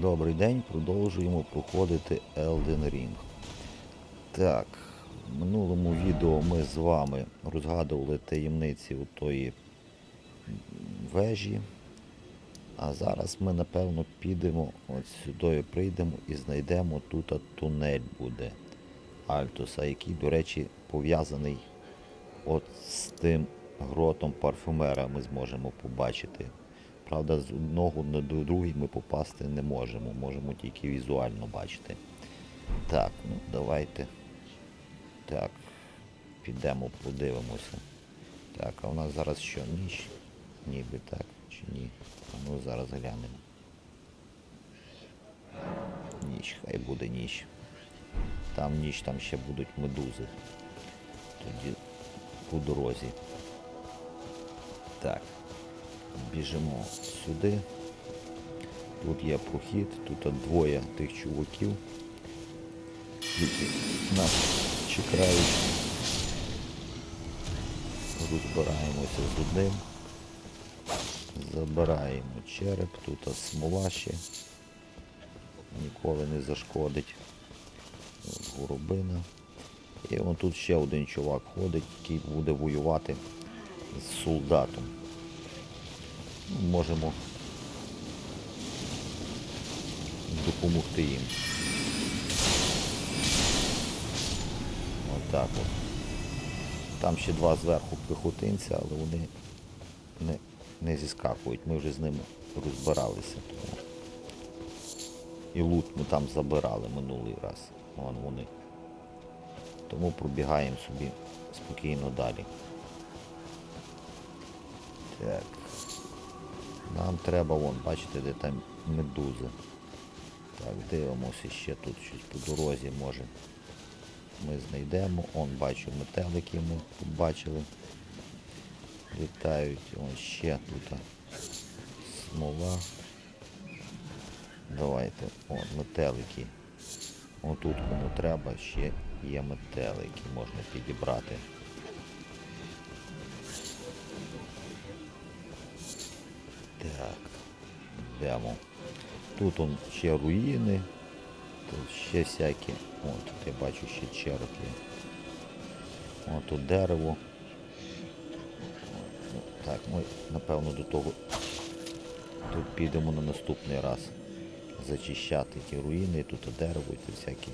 Добрий день, продовжуємо проходити Elden Ring. Так, в минулому відео ми з вами розгадували таємниці у тої вежі. А зараз ми, напевно, підемо от сюди прийдемо і знайдемо тут тунель буде Альтуса, який, до речі, пов'язаний от з тим гротом парфюмера ми зможемо побачити. Правда, з одного на другий ми попасти не можемо, можемо тільки візуально бачити. Так, ну давайте. Так, підемо, подивимося. Так, а у нас зараз що, ніч? Ніби так, чи ні? А ну зараз глянемо. Ніч, хай буде ніч. Там ніч, там ще будуть медузи. Тоді по дорозі. Так. Біжимо сюди. Тут є прохід, тут двоє тих чуваків, які нас чекають. Розбираємося з одним. Забираємо череп, тут смола ще. Ніколи не зашкодить. Горобина. І вон тут ще один чувак ходить, який буде воювати з солдатом. Можемо допомогти їм. Отак от. Там ще два зверху піхотинця, але вони не, не зіскакують. Ми вже з ними розбиралися. Тому. І лут ми там забирали минулий раз. Вон вони. Тому пробігаємо собі спокійно далі. Так. Нам треба, вон, бачите, де там медузи. Так, дивимося ще тут щось по дорозі може. Ми знайдемо. Он бачу метелики ми побачили. Літають. Ось ще тут смола. Давайте. О, метелики. Отут кому треба, ще є метелики, можна підібрати. Йдемо. Тут он ще руїни, тут ще всякі. О, тут я бачу ще череп є. О, тут дерево. Так, ми напевно до того тут підемо на наступний раз зачищати ті руїни, тут дерево і всякі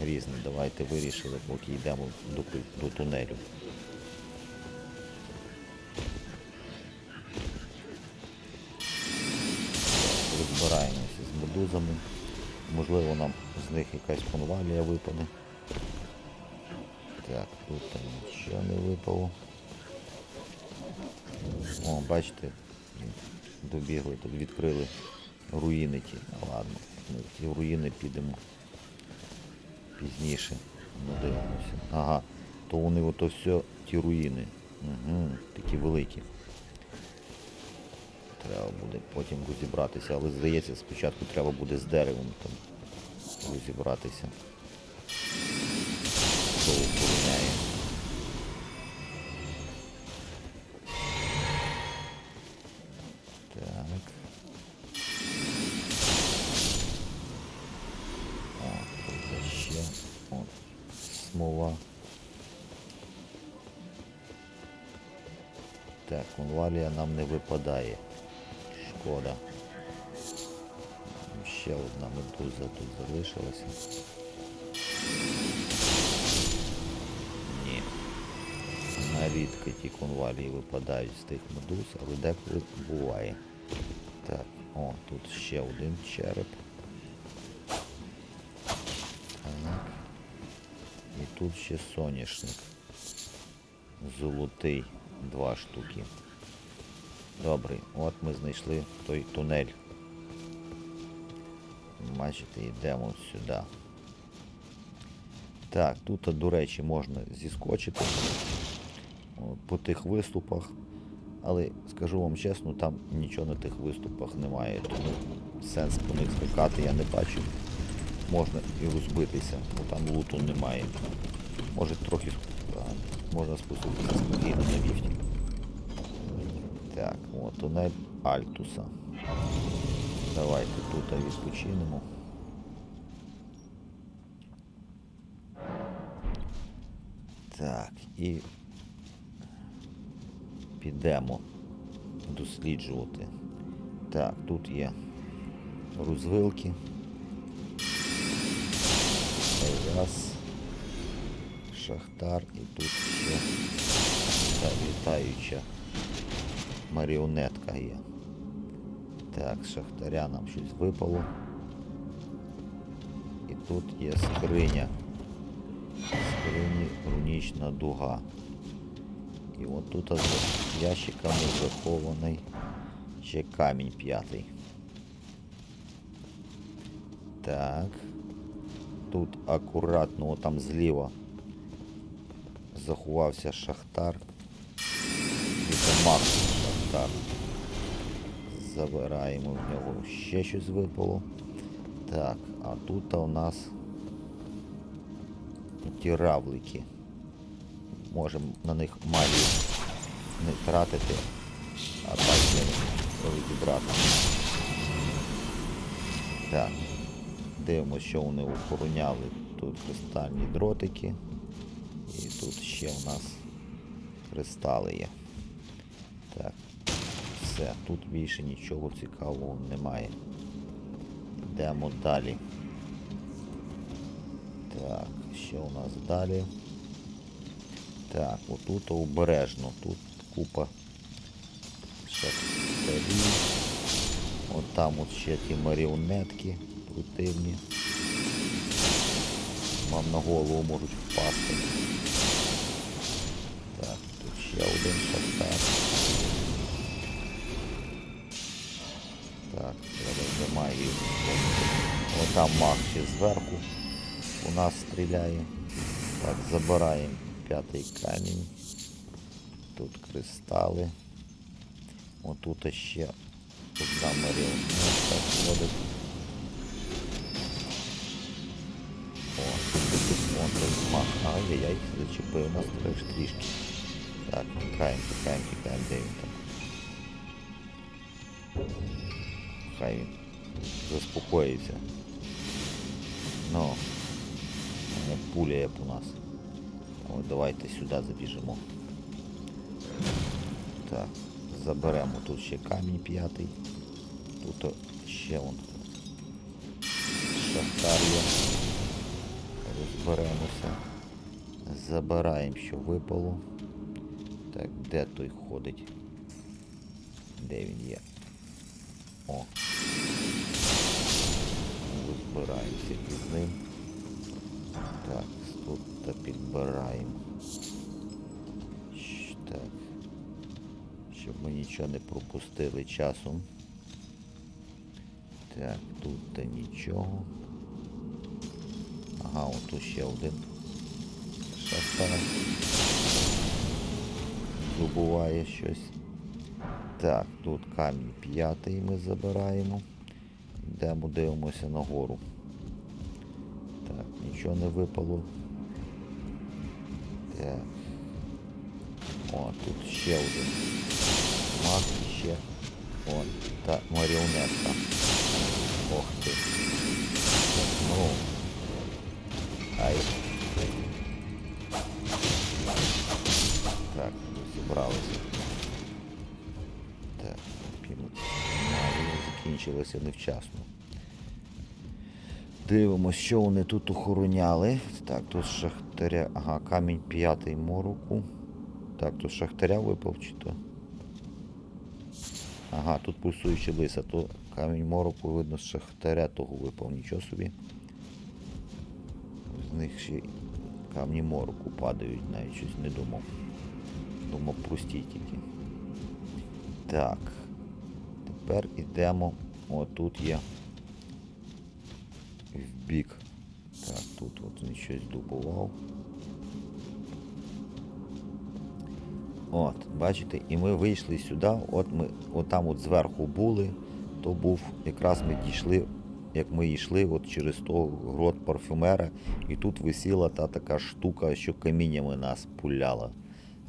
різні. Давайте вирішили, поки йдемо до, до тунелю. З. Можливо, нам з них якась конвалія випаде. Так, тут там нічого не випало. О, бачите, добігли, тут відкрили руїни ті. Ладно, ми в ті руїни підемо пізніше. Ну, дивимося. Ага, то вони ото все ті руїни. Угу, такі великі. Треба буде потім розібратися, але здається, спочатку треба буде з деревом там розібратися. Хто. Так. О, тут ще. О, смола. Так, конвалія нам не випадає. Шкода. Ще одна медуза тут залишилася. Ні. Нарідко ті конвалії випадають з тих медуз, але деколи буває. Так, о, тут ще один череп. Так. І тут ще соняшник. Золотий. Два штуки. Добре, от ми знайшли той тунель. Бачите, йдемо сюди. Так, тут, до речі, можна зіскочити по тих виступах. Але скажу вам чесно, там нічого на тих виступах немає, тому сенс по них скакати я не бачу. Можна і розбитися, бо там луту немає. Може трохи можна спуститися спокійно на ліфті. Так, от тунель Альтуса. Давайте тут відпочинемо. Так, і підемо досліджувати. Так, тут є розвилки. Раз. Шахтар і тут ще та літаюча маріонетка є. Так, шахтаря нам щось випало. І тут є скриня. Скрині рунічна дуга. І от тут за ящиками захований ще камінь п'ятий. Так. Тут акуратно, от там зліва заховався шахтар. Це Макс шахтар. Забираємо в нього ще щось випало. Так, а тут у нас ті равлики. Можемо на них магію не тратити, а так не відібрати. Так, дивимося, що вони охороняли. Тут кристальні дротики. І тут ще у нас кристали є. Так, все, тут більше нічого цікавого немає. Йдемо далі. Так, що у нас далі? Так, отут обережно, тут купа шахтарів. От там от ще ті маріонетки противні. Вам на голову можуть впасти. Так, тут ще один шахтар. Так, треба вже магію. О, там маг ще зверху у нас стріляє. Так, забираємо п'ятий камінь. Тут кристали. Отут ще одна маріонетка ходить. О, вон той мах. Ай-яй-яй, зачепив нас треш трішки. Так, тікаємо, тікаємо, тікаємо, де він там. Хай він заспокоїться. Ну, не пуля як у нас. Ой, давайте сюди забіжимо. Так, заберемо тут ще камінь п'ятий. Тут ще он шахтар є. Розберемося. Забираємо, що випало. Так, де той ходить? Де він є? О. Розбираємося із ним. Так, тут та підбираємо. Так. Щоб ми нічого не пропустили часом. Так, тут та нічого. Ага, от тут ще один шахтар. Добуває щось. Так, тут камінь п'ятий ми забираємо. Йдемо, дивимося нагору. Так, нічого не випало. Так. О, тут ще один. Маг і ще. О, та маріонетка. Ох ти. Ну. Ай. Так, зібралися. Магія невчасно. Дивимось, що вони тут охороняли. Так, тут шахтаря. Ага, камінь п'ятий мороку. Так, тут шахтаря випав чи то. Ага, тут пульсуюча лиса, то камінь мороку, видно, з шахтаря того випав, нічого собі. З них ще камні мороку падають, навіть щось не думав. Думав прості тільки. Так. Тепер ідемо. О, тут є. В бік. Так, тут от він щось добував. От, бачите, і ми вийшли сюди, от ми от там от зверху були, то був, якраз ми дійшли, як ми йшли от через то грот парфюмера, і тут висіла та така штука, що каміннями нас пуляла.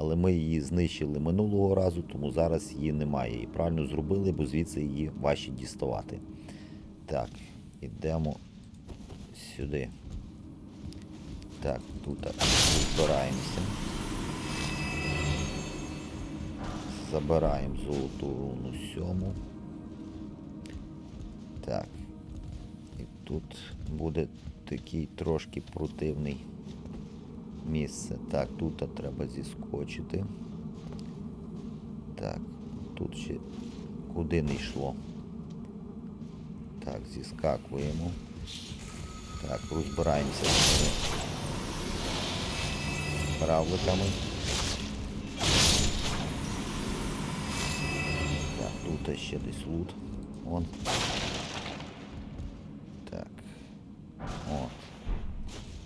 Але ми її знищили минулого разу, тому зараз її немає. І правильно зробили, бо звідси її важче діставати. Так, ідемо сюди. Так, тут збираємося. Забираємо золоту руну сьому. Так. І тут буде такий трошки противний місце. Так, тут треба зіскочити. Так, тут ще куди не йшло. Так, зіскакуємо. Так, розбираємося з цими равликами. Так, тут ще десь лут. Вон. Так. От.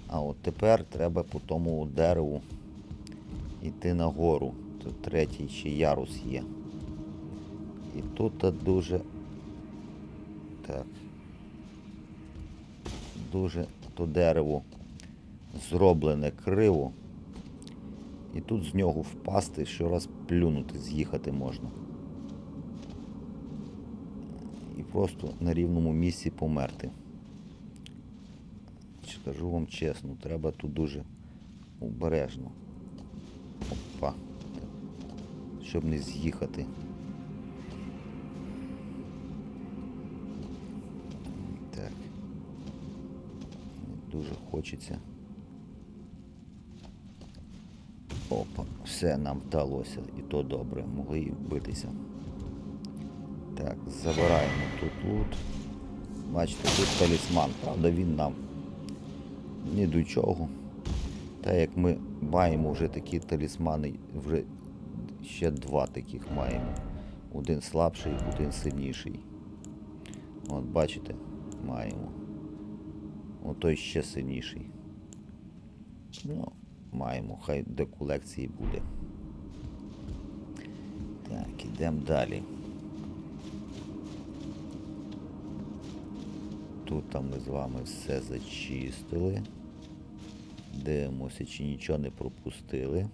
А от тепер треба по тому дереву йти нагору. Тут третій ще ярус є. І тут дуже. Так. Дуже то дерево зроблене криво. І тут з нього впасти, щораз плюнути, з'їхати можна. І просто на рівному місці померти. Скажу вам чесно, треба тут дуже обережно. Опа. Щоб не з'їхати. Так. Дуже хочеться. Опа, все нам вдалося, і то добре, могли і вбитися. Так, забираємо тут. Бачите, тут талісман, правда він нам ні до чого. Та як ми маємо вже такі талісмани, вже ще два таких маємо. Один слабший, один сильніший. От бачите, маємо. Отой ще сильніший. Ну, маємо, хай до колекції буде. Так, ідемо далі. Тут там ми з вами все зачистили. Дивимося, чи нічого не пропустили.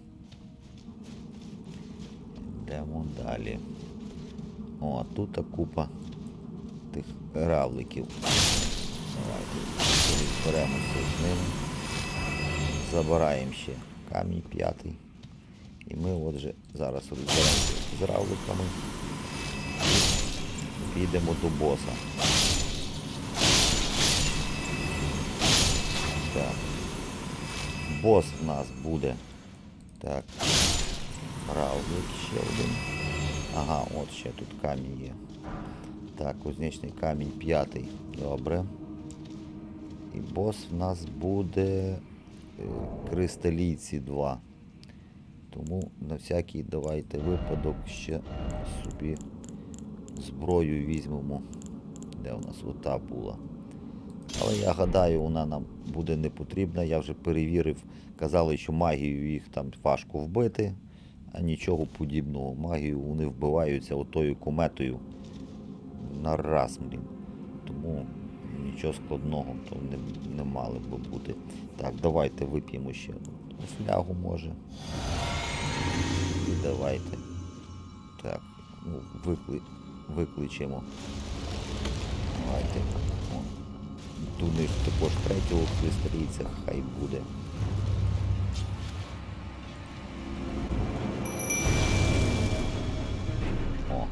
Йдемо далі. О, а тут купа тих равликів. Давайте розберемося з ними. Забираємо ще камінь п'ятий. І ми отже зараз розберемося з равликами. Підемо до боса. Так. Бос в нас буде. Так. Равлик ще один. Ага, от ще тут камінь є. Так, кузнечний камінь п'ятий. Добре. І бос в нас буде е, кристалійці 2. Тому на всякий давайте випадок ще собі зброю візьмемо. Де у нас ота була. Але я гадаю, вона нам буде не потрібна. Я вже перевірив, казали, що магію їх там важко вбити, а нічого подібного. Магію вони вбиваються отою кометою на раз, блін. Тому нічого складного то не, не мали би бути. Так, давайте вип'ємо ще одну флягу, може. І давайте. Так, ну, викли... викличемо. Давайте. До них також третього кристалійця хай буде. О.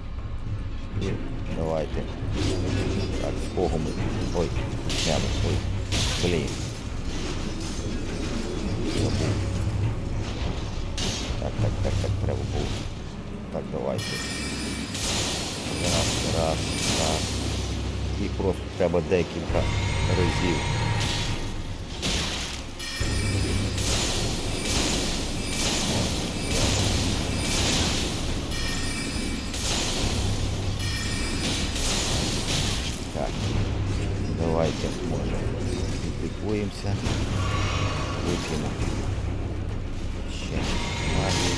І давайте. Так, з кого ми? Ой, почнемо. Ой. Блін. Так, так, так, так, треба було. Так, давайте. Раз, раз, раз. Їх просто треба декілька разів. Так, давайте, може, підлікуємося. Вип'ємо. Ще магію.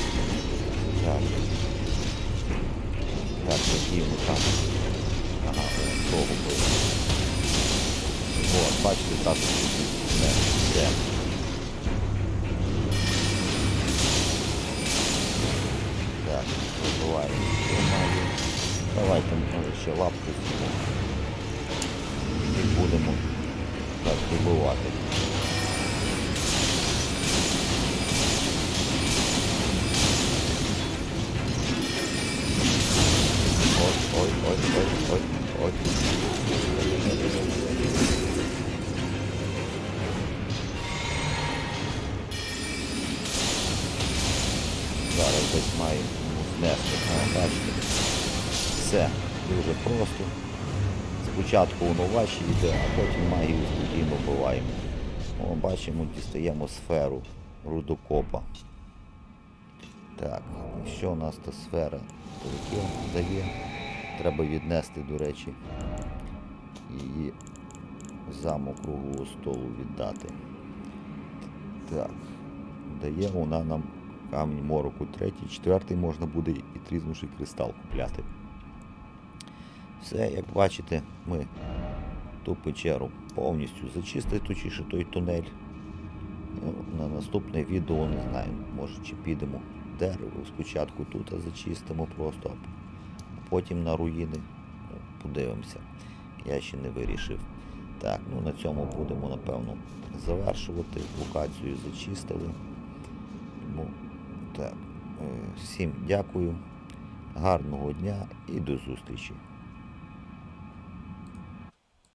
Так. Так, ми там. Ага, того. Бачите, так. Не, все. Так, забуваємо. Давайте, може, ще лапку зробимо. добивати. Ой, ой, ой, ой, ой, ой. Просто. Спочатку воно важче йде, а потім магію спокійно вбиваємо. О, бачимо, дістаємо сферу рудокопа. Так, що у нас та сфера дає? Треба віднести, до речі, її замок круглого столу віддати. Так, дає вона нам камінь мороку третій, четвертий можна буде і трізнувший кристал купляти. Все, як бачите, ми ту печеру повністю зачистили, точніше той тунель. Ну, На наступне відео не знаю, може чи підемо дерево. Спочатку тут зачистимо просто, а потім на руїни. Ну, Подивимося. Я ще не вирішив. Так, ну на цьому будемо, напевно, завершувати. Локацію зачистили. Ну, так, е, всім дякую, гарного дня і до зустрічі.